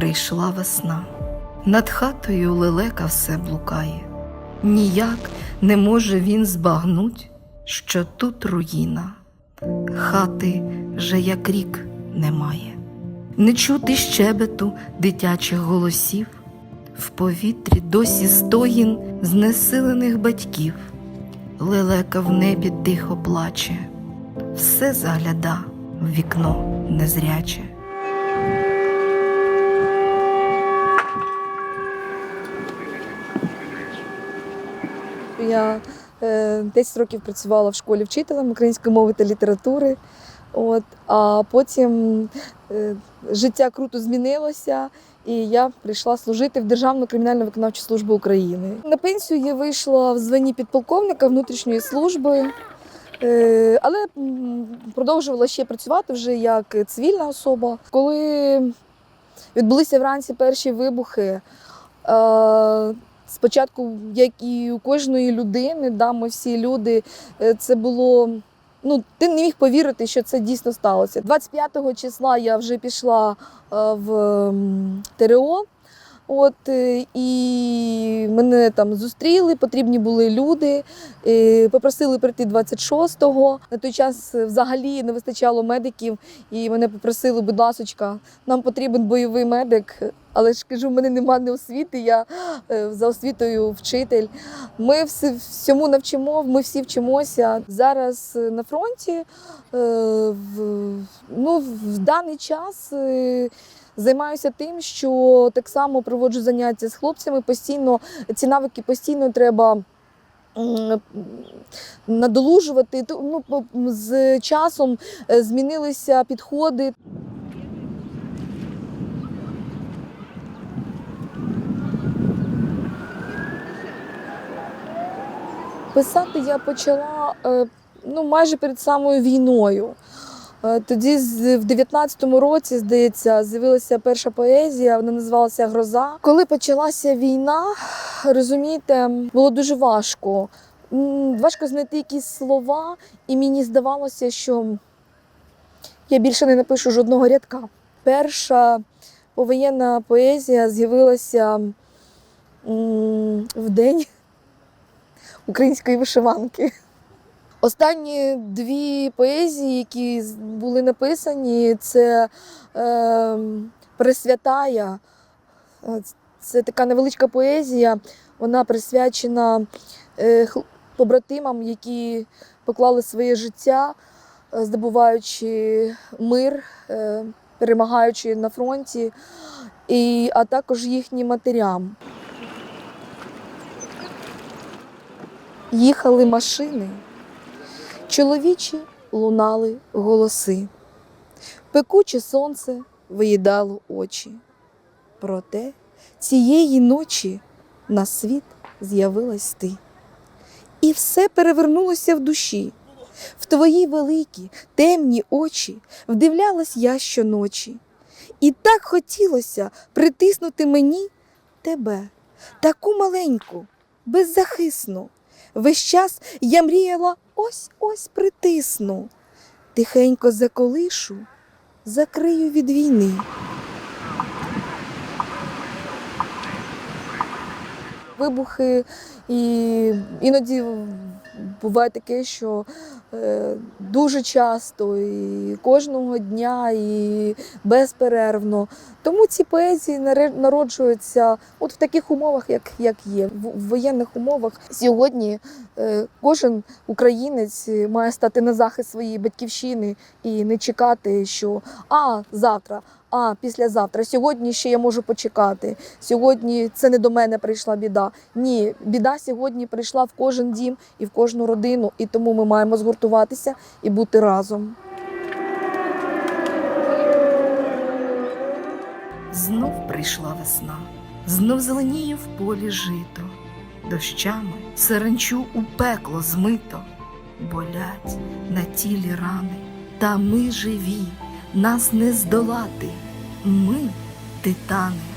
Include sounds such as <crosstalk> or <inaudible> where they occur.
прийшла весна, над хатою лелека все блукає, ніяк не може він збагнуть, що тут руїна, хати же як рік немає, не чути щебету дитячих голосів, в повітрі досі стогін знесилених батьків, лелека в небі тихо плаче, все загляда в вікно незряче. Я е, 10 років працювала в школі вчителем української мови та літератури. От, а потім е, життя круто змінилося, і я прийшла служити в Державну кримінальну виконавчу службу України. На пенсію я вийшла в званні підполковника внутрішньої служби, е, але продовжувала ще працювати вже як цивільна особа. Коли відбулися вранці перші вибухи, е, Спочатку, як і у кожної людини, да, ми всі люди, е, це було. Ну, ти не міг повірити, що це дійсно сталося. 25 числа я вже пішла е, в ТРО. От, е, і мене там зустріли, потрібні були люди. е, Попросили прийти 26-го. На той час взагалі не вистачало медиків, і мене попросили, будь ласочка, нам потрібен бойовий медик. Але ж кажу, в мене немає ні освіти, я е, за освітою вчитель. Ми всі- всьому навчимо, ми всі вчимося. Зараз на фронті ну, в даний час. Займаюся тим, що так само проводжу заняття з хлопцями. Постійно ці навики постійно треба надолужувати. Ну, з часом е, змінилися підходи. Писати я почала е, ну, майже перед самою війною. Е, Тоді в 19-му році, здається, з'явилася перша поезія, вона називалася Гроза. Коли почалася війна, розумієте, було дуже важко. Важко знайти якісь слова, і мені здавалося, що я більше не напишу жодного рядка. Перша повоєнна поезія з'явилася в день <laughs> української вишиванки. Останні дві поезії, які були написані, це е, Пресвятая. Це така невеличка поезія. Вона присвячена е, побратимам, які поклали своє життя, е, здобуваючи мир, е, перемагаючи на фронті, і, а також їхнім матерям. Їхали машини, чоловічі лунали голоси, пекуче сонце виїдало очі. Проте цієї ночі на світ з'явилась ти. І все перевернулося в душі. В твої великі, темні очі вдивлялась я щоночі. І так хотілося притиснути мені тебе, таку маленьку, беззахисну. Весь час я мріяла ось ось притисну, тихенько заколишу, закрию від війни. Вибухи, і іноді буває таке, що е, дуже часто, і кожного дня, і безперервно. Тому ці поезії народжуються от в таких умовах, як, як є. В, воєнних умовах сьогодні е, кожен українець має стати на захист своєї батьківщини і не чекати, що а завтра. А післязавтра, сьогодні ще я можу почекати. Сьогодні це не до мене прийшла біда. Ні, біда сьогодні прийшла в кожен дім і в кожну родину, і тому ми маємо згуртуватися і бути разом. Знов прийшла весна, знов зеленіє в полі жито, дощами саранчу у пекло змито, болять на тілі рани, та ми живі, нас не здолати, ми титани.